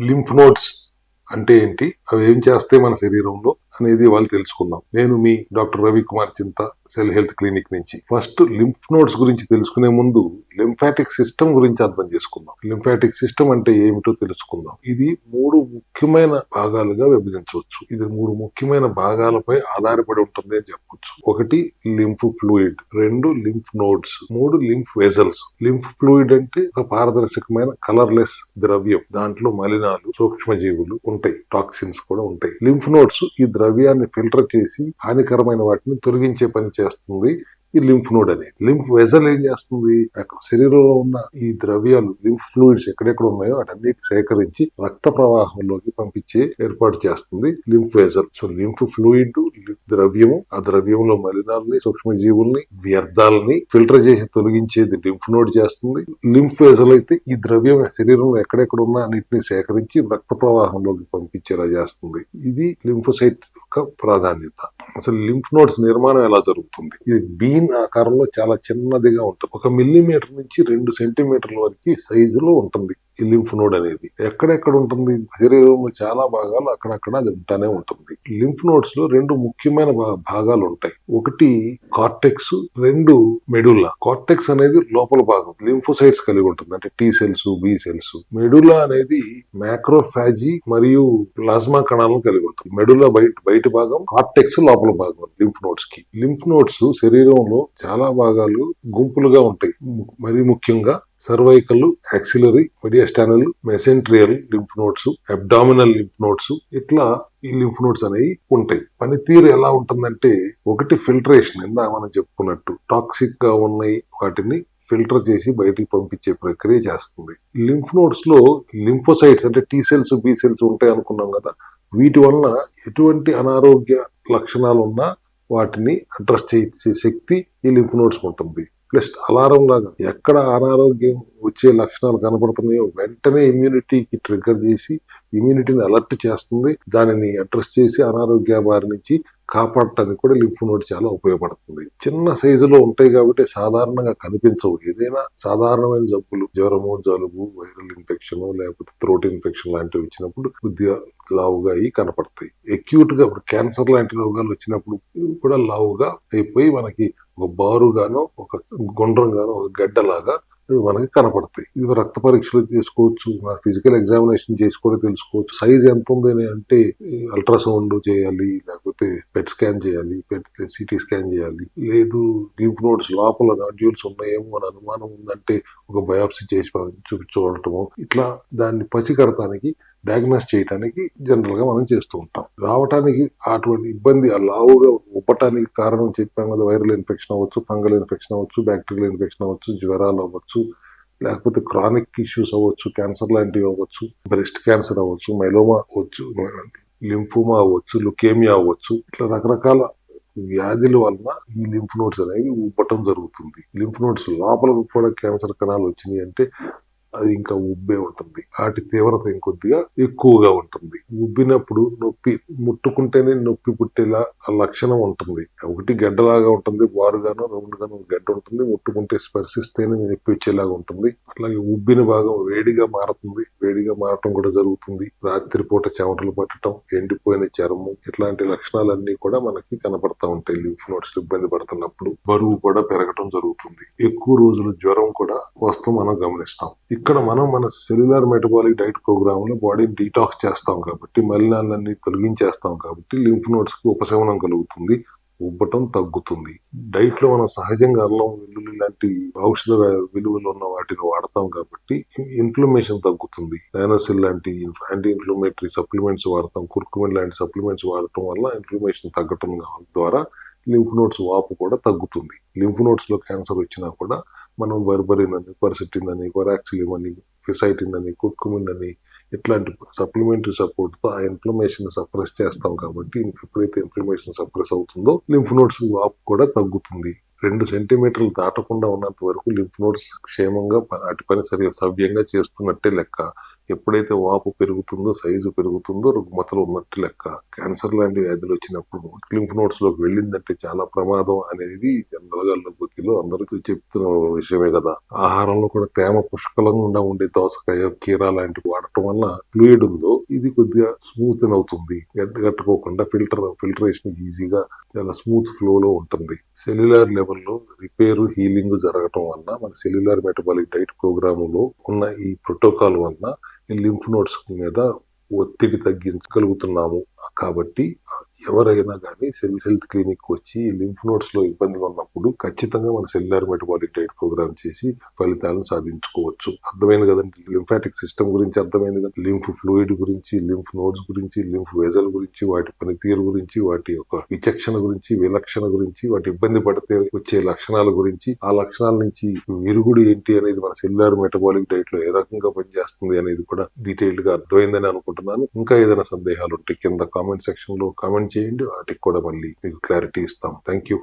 Lymph nodes అంటే ఏంటి? అవి ఏం చేస్తాయి మన శరీరంలో? అనేది వాళ్ళు తెలుసుకుందాం. నేను మీ doctor Ravikumar Chinta cell health clinic నుంచి. ఫస్ట్ లింఫ్ నోడ్స్ గురించి తెలుసుకునే ముందు లింఫాటిక్ సిస్టమ్ గురించి అర్థం చేసుకుందాం. లింఫాటిక్ సిస్టమ్ అంటే ఏమిటో తెలుసుకుందాం. ఇది మూడు ముఖ్యమైన భాగాలుగా విభజించవచ్చు. ఇది మూడు ముఖ్యమైన భాగాలపై ఆధారపడి ఉంటుంది అని చెప్పొచ్చు. ఒకటి లింఫ్ ఫ్లూయిడ్. రెండు లింఫ్ నోడ్స్. మూడు లింఫ్ వెజల్స్. లింఫ్ ఫ్లూయిడ్ అంటే ఒక పారదర్శకమైన కలర్లెస్ ద్రవ్యం. దాంట్లో మలినాలు సూక్ష్మజీవులు ఉంటాయి. టాక్సిన్స్ కూడా ఉంటాయి. లింఫ్ నోడ్స్ ఈ ద్రవ్యాన్ని ఫిల్టర్ చేసి హానికరమైన వాటిని తొలగించే పని చేస్తుంది ఈ లింఫ్ నోడ్ అనేది లింఫ్ వెజల్ ఏం చేస్తుంది? అక్కడ శరీరంలో ఉన్న ఈ ద్రవ్యాలు లింఫ్ ఫ్లూయిడ్స్ ఎక్కడెక్కడ ఉన్నాయో వాటన్నిటి సేకరించి రక్త ప్రవాహంలోకి పంపించే ఏర్పాటు చేస్తుంది lymph vessel. So lymph fluid ద్రవ్యము ఆ ద్రవ్యంలో మలినాలని సూక్ష్మజీవుల్ని వ్యర్థాలని ఫిల్టర్ చేసి తొలగించేది లింఫ్ నోడ్ చేస్తుంది. లింఫ్ వెజల్ అయితే ఈ ద్రవ్యం శరీరంలో ఎక్కడెక్కడ ఉన్న అన్నిటిని సేకరించి రక్త ప్రవాహంలోకి పంపించేలా చేస్తుంది. ఇది లింఫోసైట్ యొక్క ప్రాధాన్యత. అసలు లింఫ్ నోడ్స్ నిర్మాణం ఎలా జరుగుతుంది? ఇది బీన్ ఆకారంలో చాలా చిన్నదిగా ఉంటుంది. ఒక మిల్లీమీటర్ నుంచి రెండు సెంటీమీటర్ల వరకు సైజులో ఉంటుంది. ఈ లింఫ్ నోడ్ అనేది ఎక్కడెక్కడ ఉంటుంది శరీరంలో చాలా భాగాలు అక్కడక్కడ అది ఉంటానే ఉంటుంది. లింఫ్ నోడ్స్లో రెండు ముఖ్యమైన భాగాలు ఉంటాయి ఒకటి కార్టెక్స్ రెండు మెడులా కార్టెక్స్ అనేది లోపల భాగం లింఫోసైట్స్ కలిగి ఉంటుంది. అంటే T cells B cells medulla అనేది మ్యాక్రోఫాజీ మరియు ప్లాస్మా కణాలను కలిగి ఉంటుంది. మెడులా బయట బయట భాగం కార్టెక్స్ లోపల భాగం లింఫ్ నోడ్స్కి లింఫ్ నోడ్స్ శరీరంలో చాలా భాగాలు గుంపులుగా ఉంటాయి. మరి ముఖ్యంగా cervical axillary mediastinal mesenteric lymph nodes abdominal lymph nodes ఇట్లా ఈ లింఫ్ నోట్స్ అనేవి ఉంటాయి. పనితీరు ఎలా ఉంటుందంటే ఒకటి ఫిల్టరేషన్ ఇందా మనం చెప్పుకున్నట్టు. టాక్సిక్గా ఉన్నాయి వాటిని ఫిల్టర్ చేసి బయటికి పంపించే ప్రక్రియ చేస్తుంది. లింఫ్ నోట్స్లో లింఫోసైట్స్ అంటే టీ సెల్స్ బి సెల్స్ ఉంటాయి అనుకున్నాం కదా. వీటి వలన ఎటువంటి అనారోగ్య లక్షణాలు ఉన్నా వాటిని అడ్రస్ చేసే శక్తి ఈ లింఫ్ నోట్స్ ఉంటుంది. ప్లస్ అలారం లాగా. ఎక్కడ అనారోగ్యం వచ్చే లక్షణాలు కనపడుతున్నాయో వెంటనే ఇమ్యూనిటీకి ట్రిగ్గర్ చేసి ఇమ్యూనిటీని అలర్ట్ చేస్తుంది. దానిని అడ్రస్ చేసి అనారోగ్య బారి నుంచి కాపాడటానికి కూడా లింఫ్ నోడ్ చాలా ఉపయోగపడుతుంది. చిన్న సైజులో ఉంటాయి కాబట్టి సాధారణంగా కనిపించవు. ఏదైనా సాధారణమైన జబ్బులు జ్వరము జలుబు వైరల్ ఇన్ఫెక్షన్ లేకపోతే థ్రోట్ ఇన్ఫెక్షన్ లాంటివి వచ్చినప్పుడు కొద్దిగా లావుగా అయి కనపడతాయి. అక్యూట్గా ఇప్పుడు క్యాన్సర్ లాంటి రోగాలు వచ్చినప్పుడు కూడా లావుగా అయిపోయి మనకి ఒక బారుగానో ఒక గుండ్రంగానో ఒక గడ్డలాగా ఇవి మనకి కనపడతాయి. ఇవి రక్త పరీక్షలు చేసుకోవచ్చు ఫిజికల్ ఎగ్జామినేషన్ చేసి కూడా తెలుసుకోవచ్చు. సైజ్ ఎంత ఉంది అంటే అల్ట్రాసౌండ్ చేయాలి లేకపోతే పెట్ స్కాన్ చేయాలి పెట్ సిటీ స్కాన్ చేయాలి. లేదు లింఫ్ నోడ్స్ లోపల నాడ్యూల్స్ ఉన్నాయేమో అని అనుమానం ఉందంటే ఒక బయాప్సీ చేసి చూపి చూడటము. ఇట్లా దాన్ని పసిగడటానికి డయాగ్నోస్ చేయడానికి జనరల్గా మనం చేస్తూ ఉంటాం. రావటానికి అటువంటి ఇబ్బంది ఆ లావుగా ఉబ్బటానికి కారణం చెప్పాం కదా వైరల్ ఇన్ఫెక్షన్ అవ్వచ్చు ఫంగల్ ఇన్ఫెక్షన్ అవ్వచ్చు బ్యాక్టీరియల్ ఇన్ఫెక్షన్ అవ్వచ్చు జ్వరాలు అవ్వచ్చు లేకపోతే క్రానిక్ ఇష్యూస్ అవ్వచ్చు క్యాన్సర్ లాంటివి అవ్వచ్చు బ్రెస్ట్ క్యాన్సర్ అవ్వచ్చు మైలోమా అవ్వచ్చు లింఫోమా అవ్వచ్చు లుకేమియా అవ్వచ్చు ఇట్లా రకరకాల వ్యాధుల వలన ఈ లింఫ్ నోడ్స్ అనేవి ఉబ్బటం జరుగుతుంది. లింఫ్ నోడ్స్ లోపల కూడా క్యాన్సర్ కణాలు వచ్చినాయి అంటే అది ఇంకా ఉబ్బే ఉంటుంది. వాటి తీవ్రత ఇంకొద్దిగా ఎక్కువగా ఉంటుంది. ఉబ్బినప్పుడు నొప్పి ముట్టుకుంటేనే నొప్పి పుట్టేలా ఆ లక్షణం ఉంటుంది. ఒకటి గడ్డలాగా ఉంటుంది వారుగాను రౌండ్గాను గడ్డ ఉంటుంది ముట్టుకుంటే స్పర్శిస్తేనే నొప్పి వచ్చేలాగా ఉంటుంది. అట్లాగే ఉబ్బిన భాగం వేడిగా మారుతుంది వేడిగా మారటం కూడా జరుగుతుంది. రాత్రిపూట చెమటలు పట్టడం ఎండిపోయిన చర్మం ఇట్లాంటి లక్షణాలన్నీ కూడా మనకి కనపడతా ఉంటాయి. లింఫ్ నోట్స్ ఇబ్బంది పడుతున్నప్పుడు బరువు కూడా పెరగటం జరుగుతుంది. ఎక్కువ రోజులు జ్వరం కూడా వస్తూ మనం గమనిస్తాం. ఇక్కడ మనం మన సెల్యులర్ మెటబాలిక్ డైట్ ప్రోగ్రాంలో బాడీని డీటాక్స్ చేస్తాం కాబట్టి మలినాలన్నీ తొలగించేస్తాం కాబట్టి లింఫ్ నోట్స్కి ఉపశమనం కలుగుతుంది ఉబ్బటం తగ్గుతుంది. డైట్లో మనం సహజంగా అల్లం వెల్లుల్లి లాంటి ఔషధ విలువలు ఉన్న వాటిని వాడతాం కాబట్టి ఇన్ఫ్లమేషన్ తగ్గుతుంది. డైనోసిల్ లాంటి యాంటీ ఇన్ఫ్లమేటరీ సప్లిమెంట్స్ వాడతాం కుర్కుమిన్ లాంటి సప్లిమెంట్స్ వాడటం వల్ల ఇన్ఫ్లమేషన్ తగ్గటం ద్వారా లింఫ్ నోట్స్ వాపు కూడా తగ్గుతుంది. లింఫ్ నోట్స్లో క్యాన్సర్ వచ్చినా కూడా మనం బర్బరిన్ అని పర్సిటిన్ అని కొరాక్సిలిమ్ అని ఫిసైటిన్ అని కుర్కుమిన్ అని ఇట్లాంటి సప్లిమెంటరీ సపోర్ట్తో ఆ ఇన్ఫ్లమేషన్ సప్రెస్ చేస్తాం కాబట్టి ఎప్పుడైతే ఇన్ఫ్లమేషన్ సప్రెస్ అవుతుందో లింఫ్ నోట్స్ వాపు కూడా తగ్గుతుంది. రెండు సెంటీమీటర్లు దాటకుండా ఉన్నంత వరకు లింఫ్ నోట్స్ క్షేమంగా అటు పని సరి సవ్యంగా చేస్తున్నట్టే లెక్క. ఎప్పుడైతే వాపు పెరుగుతుందో సైజు పెరుగుతుందో రుగ్మతలు ఉన్నట్టు లెక్క. క్యాన్సర్ లాంటి వ్యాధులు వచ్చినప్పుడు లింఫ్ నోట్స్లోకి వెళ్ళిందంటే చాలా ప్రమాదం అనేది జనరల్ గా లోకిలో అందరికీ చెప్తున్న విషయమే కదా. ఆహారంలో కూడా తేమ పుష్కలంగా ఉండే దోసకాయ కీర లాంటివి వాడటం వల్ల ఫ్లూయిడ్ ఉందో ఇది కొద్దిగా స్మూత్ అవుతుంది. గడ్డ కట్టుకోకుండా ఫిల్టర్ ఫిల్టరేషన్ ఈజీగా చాలా స్మూత్ ఫ్లో లో ఉంటుంది. సెల్యులార్ లెవెల్లో రిపేర్ హీలింగ్ జరగటం వల్ల మన సెల్యులార్ మెటబాలిక్ డైట్ ప్రోగ్రాములో ఉన్న ఈ ప్రోటోకాల్ వల్ల ఈ లింఫ్ నోట్స్ మీద ఒత్తిడి తగ్గించగలుగుతున్నాము. కాబట్టి ఎవరైనా కానీ సెల్ హెల్త్ క్లినిక్ వచ్చి లింఫ్ నోట్స్లో ఇబ్బంది ఉన్నప్పుడు ఖచ్చితంగా మన సెల్యులర్ మెటబాలిక్ డైట్ ప్రోగ్రామ్ చేసి ఫలితాలను సాధించుకోవచ్చు. అర్థమైంది కదండి? లింఫాటిక్ సిస్టమ్ గురించి అర్థమైంది కదా? లింఫ్ ఫ్లూయిడ్ గురించి లింఫ్ నోడ్స్ గురించి లింఫ్ వెజల్ గురించి వాటి పనితీరు గురించి వాటి యొక్క విచక్షణ గురించి విలక్షణ గురించి వాటి ఇబ్బంది పడితే వచ్చే లక్షణాల గురించి ఆ లక్షణాల నుంచి విరుగుడు ఏంటి అనేది మన సెల్యులర్ మెటబాలిక్ డైట్లో ఏ రకంగా పనిచేస్తుంది అనేది కూడా డీటెయిల్డ్గా అర్థమైందని అనుకుంటున్నాను. ఇంకా ఏదైనా సందేహాలు ఉంటే కింద కామెంట్ సెక్షన్లో కామెంట్ చేయండి. వాటికి కూడా మళ్ళీ మీకు క్లారిటీ ఇస్తాం. Thank you